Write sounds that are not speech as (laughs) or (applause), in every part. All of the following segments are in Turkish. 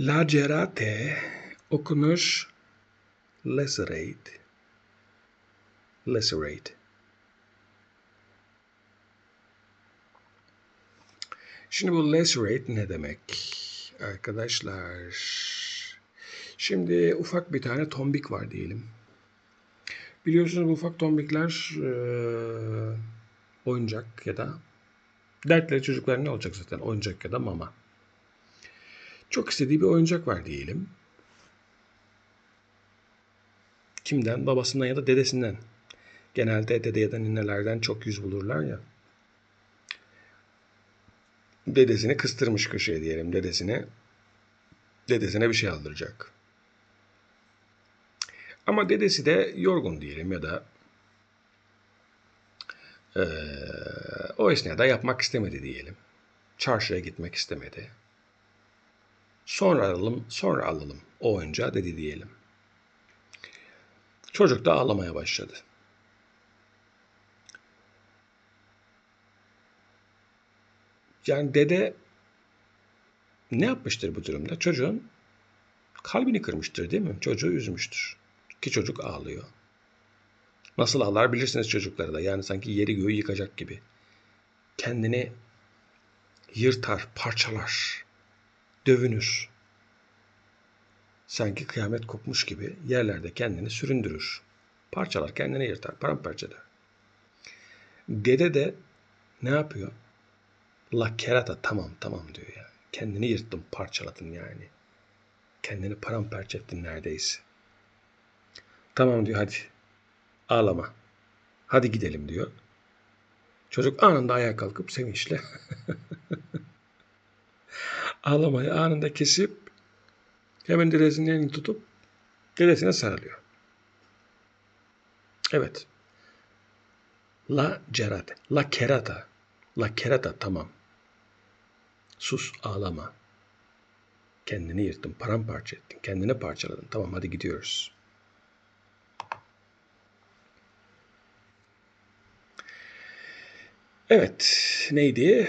Lacerate okunur lacerate. Lacerate. Şimdi bu lacerate ne demek arkadaşlar? Şimdi ufak bir tane tombik var diyelim. Biliyorsunuz bu ufak tombikler e, oyuncak ya da dertleri çocuklar ne olacak zaten oyuncak ya da mama. Çok istediği bir oyuncak var diyelim. Kimden? Babasından ya da dedesinden. Genelde dede ya da ninelerden çok yüz bulurlar ya. Dedesini kıstırmış köşeye diyelim. Dedesine dedesine bir şey aldıracak. Ama dedesi de yorgun diyelim ya da ee, o esnada yapmak istemedi diyelim. Çarşıya gitmek istemedi. Sonra alalım, sonra alalım o oyuncağı dedi diyelim. Çocuk da ağlamaya başladı. Yani dede ne yapmıştır bu durumda? Çocuğun kalbini kırmıştır değil mi? Çocuğu üzmüştür. Ki çocuk ağlıyor. Nasıl ağlar bilirsiniz çocukları da. Yani sanki yeri göğü yıkacak gibi. Kendini yırtar, parçalar, dövünür. Sanki kıyamet kopmuş gibi yerlerde kendini süründürür. Parçalar, kendini yırtar, paramparça eder. Dede de ne yapıyor? La kerata tamam tamam diyor ya. Kendini yırttın, parçaladın yani. Kendini paramparça ettin neredeyse. Tamam diyor hadi. Ağlama. Hadi gidelim diyor. Çocuk anında ayağa kalkıp sevinçle (laughs) ağlamayı anında kesip hemen dedesinin elini tutup dedesine sarılıyor. Evet. La cerate. La kerata. La kerata tamam. Sus ağlama. Kendini yırttın, paramparça ettin, kendini parçaladın. Tamam hadi gidiyoruz. Evet, neydi?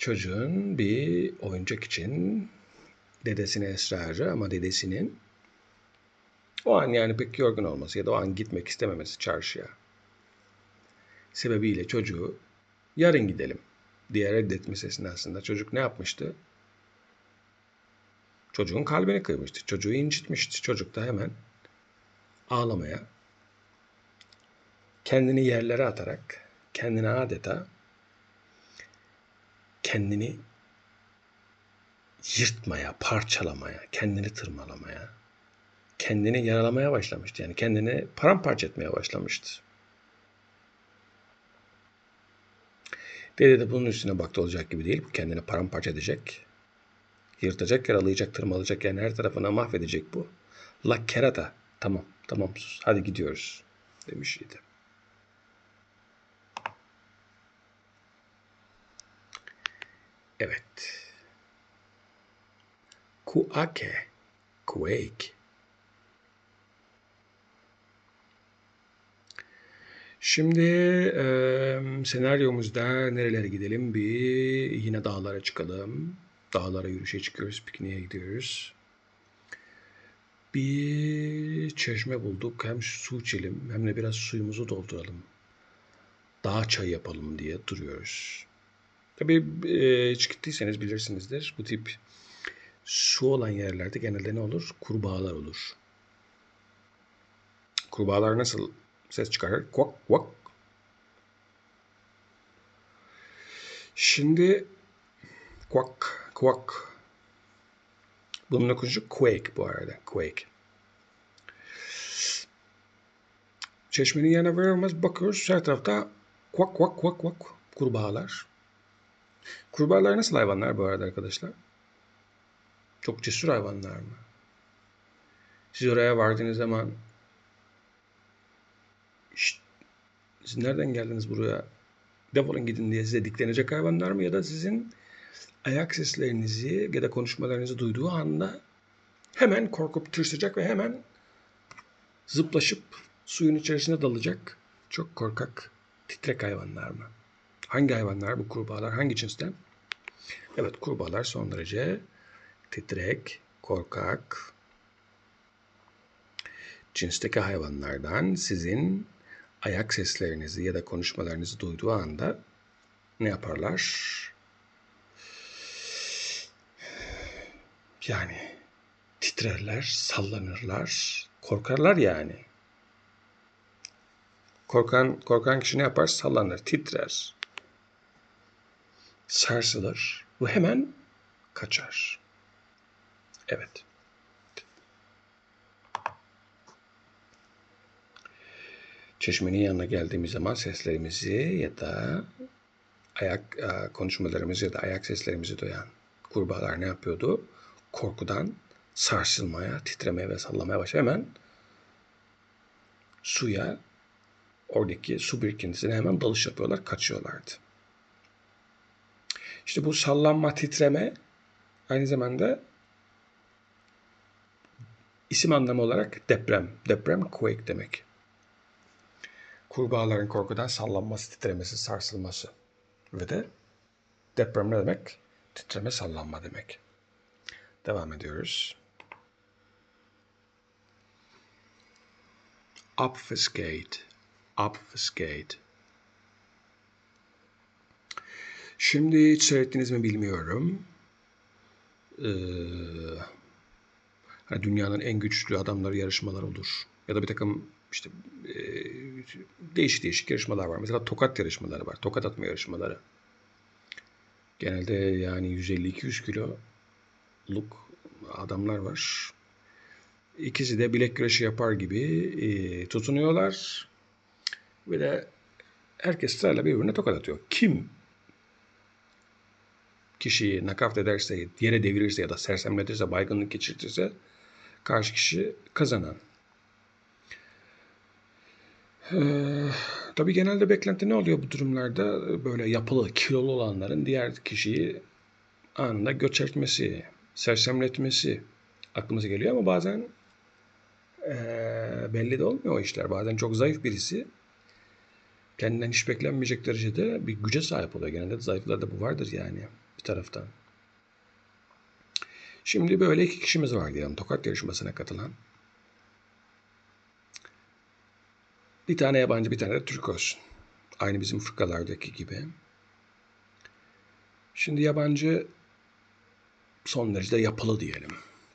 Çocuğun bir oyuncak için dedesine ısrarı ama dedesinin o an yani pek yorgun olması ya da o an gitmek istememesi çarşıya sebebiyle çocuğu yarın gidelim diye reddetmesi esnasında çocuk ne yapmıştı? Çocuğun kalbini kırmıştı. Çocuğu incitmişti. Çocuk da hemen ağlamaya, kendini yerlere atarak, kendini adeta kendini yırtmaya, parçalamaya, kendini tırmalamaya, kendini yaralamaya başlamıştı. Yani kendini paramparça etmeye başlamıştı. Dede de bunun üstüne baktı olacak gibi değil. Kendini paramparça edecek. Yırtacak, yaralayacak, tırmalayacak. Yani her tarafına mahvedecek bu. La kerata. Tamam, tamam sus. Hadi gidiyoruz. Demiş idi. Evet. Kuake. Quake. Şimdi e, senaryomuzda nerelere gidelim? Bir yine dağlara çıkalım. Dağlara yürüyüşe çıkıyoruz, pikniğe gidiyoruz. Bir çeşme bulduk. Hem su içelim hem de biraz suyumuzu dolduralım. Dağ çay yapalım diye duruyoruz. Tabii e, hiç gittiyseniz bilirsinizdir. Bu tip su olan yerlerde genelde ne olur? Kurbağalar olur. Kurbağalar nasıl ses çıkarır? Kvak kvak. Şimdi kvak kvak. Bunun okunuşu quake bu arada. Quake. Çeşmenin yanına varılmaz bakıyoruz her tarafta kvak kvak kvak kvak kurbağalar. Kurbağalar nasıl hayvanlar bu arada arkadaşlar? Çok cesur hayvanlar mı? Siz oraya vardığınız zaman siz nereden geldiniz buraya? Defolun gidin diye size diklenecek hayvanlar mı? Ya da sizin ayak seslerinizi ya da konuşmalarınızı duyduğu anda hemen korkup tırsacak ve hemen zıplaşıp suyun içerisine dalacak çok korkak titrek hayvanlar mı? Hangi hayvanlar bu kurbağalar? Hangi cinsten? Evet kurbağalar son derece titrek, korkak cinsteki hayvanlardan sizin ayak seslerinizi ya da konuşmalarınızı duyduğu anda ne yaparlar? Yani titrerler, sallanırlar, korkarlar yani. Korkan korkan kişi ne yapar? Sallanır, titrer. Sarsılır. Bu hemen kaçar. Evet. Çeşmenin yanına geldiğimiz zaman seslerimizi ya da ayak e, konuşmalarımızı ya da ayak seslerimizi duyan kurbağalar ne yapıyordu? Korkudan sarsılmaya, titremeye ve sallamaya başlıyor. Hemen suya, oradaki su birikintisine hemen dalış yapıyorlar, kaçıyorlardı. İşte bu sallanma, titreme aynı zamanda isim anlamı olarak deprem. Deprem quake demek. Kurbağaların korkudan sallanması, titremesi, sarsılması. Ve de deprem ne demek? Titreme, sallanma demek. Devam ediyoruz. Obfuscate. Obfuscate. Şimdi hiç seyrettiniz mi bilmiyorum. Ee, hani dünyanın en güçlü adamları yarışmalar olur. Ya da bir takım işte e, değişik değişik yarışmalar var. Mesela tokat yarışmaları var. Tokat atma yarışmaları. Genelde yani 150-200 kiloluk adamlar var. İkisi de bilek güreşi yapar gibi e, tutunuyorlar. Ve de herkes sırayla birbirine tokat atıyor. Kim kişiyi nakavt ederse, yere devirirse ya da sersemletirse, baygınlık geçirtirse karşı kişi kazanan. Ee, tabii genelde beklenti ne oluyor bu durumlarda? Böyle yapılı, kilolu olanların diğer kişiyi anında göçertmesi, sersemletmesi aklımıza geliyor ama bazen e, belli de olmuyor o işler. Bazen çok zayıf birisi kendinden hiç beklenmeyecek derecede bir güce sahip oluyor. Genelde de zayıflarda bu vardır yani bir taraftan. Şimdi böyle iki kişimiz var diyelim tokat yarışmasına katılan. Bir tane yabancı bir tane de Türk olsun. Aynı bizim fırkalardaki gibi. Şimdi yabancı son derece yapılı diyelim.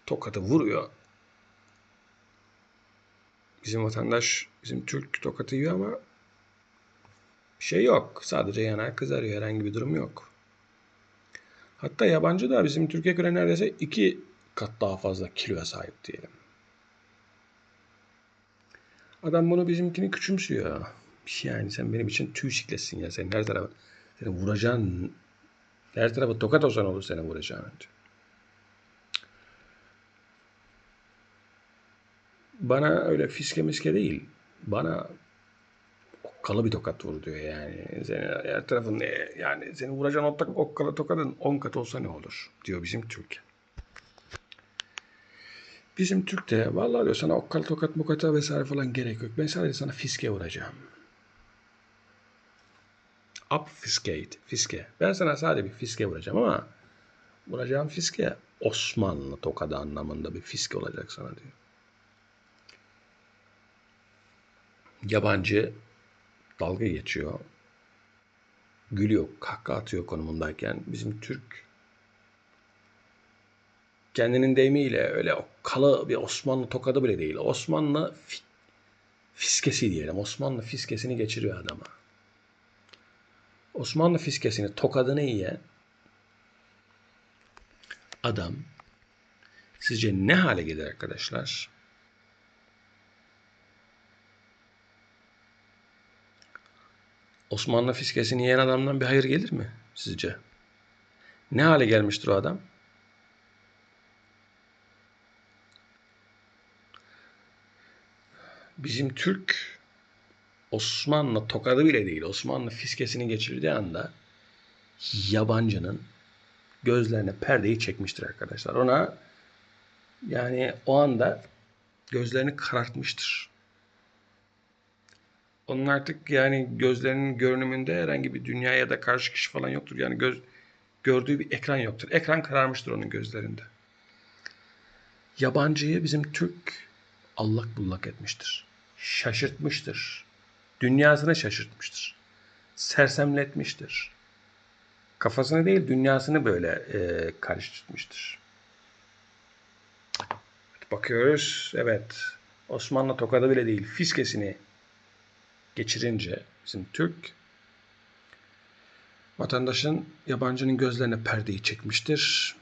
Tokatı vuruyor. Bizim vatandaş, bizim Türk tokatı yiyor ama şey yok. Sadece yanar kızarıyor. Herhangi bir durum yok. Hatta yabancı da bizim Türkiye göre neredeyse iki kat daha fazla kiloya sahip diyelim. Adam bunu bizimkini küçümsüyor. Yani sen benim için tüy siklesin ya. Sen her tarafa seni vuracağın her tarafa tokat olsan olur seni vuracağın. Diyor. Bana öyle fiske miske değil. Bana okkalı bir tokat vur diyor yani. Seni her tarafın yani seni vuracağın okkalı tokatın 10 kat olsa ne olur diyor bizim Türk. Bizim Türk de vallahi diyor sana okkalı tokat mukata vesaire falan gerek yok. Ben sadece sana fiske vuracağım. Obfuscate, fiske. Ben sana sadece bir fiske vuracağım ama vuracağım fiske Osmanlı tokadı anlamında bir fiske olacak sana diyor. Yabancı dalga geçiyor. Gülüyor, kahkaha atıyor konumundayken bizim Türk kendinin deyimiyle öyle kalı bir Osmanlı tokadı bile değil. Osmanlı fiskesi diyelim. Osmanlı fiskesini geçiriyor adama. Osmanlı fiskesini tokadını yiyen adam sizce ne hale gelir arkadaşlar? Osmanlı fiskesini yiyen adamdan bir hayır gelir mi sizce? Ne hale gelmiştir o adam? Bizim Türk Osmanlı tokadı bile değil. Osmanlı fiskesini geçirdiği anda yabancının gözlerine perdeyi çekmiştir arkadaşlar. Ona yani o anda gözlerini karartmıştır. Onun artık yani gözlerinin görünümünde herhangi bir dünya ya da karşı kişi falan yoktur. Yani göz gördüğü bir ekran yoktur. Ekran kararmıştır onun gözlerinde. Yabancıyı bizim Türk allak bullak etmiştir. Şaşırtmıştır. Dünyasını şaşırtmıştır. Sersemletmiştir. Kafasını değil dünyasını böyle e, karıştırmıştır. Bakıyoruz. Evet. Osmanlı tokadı bile değil. Fiskesini geçirince bizim Türk vatandaşın yabancının gözlerine perdeyi çekmiştir.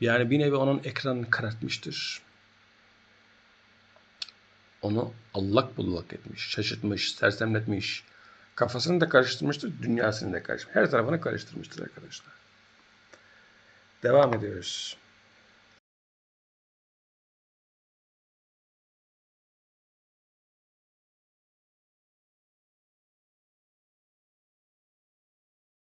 Yani bir nevi onun ekranını karartmıştır. Onu allak bullak etmiş, şaşırtmış, sersemletmiş. Kafasını da karıştırmıştır, dünyasını da karıştırmış. Her tarafını karıştırmıştır arkadaşlar. Devam ediyoruz.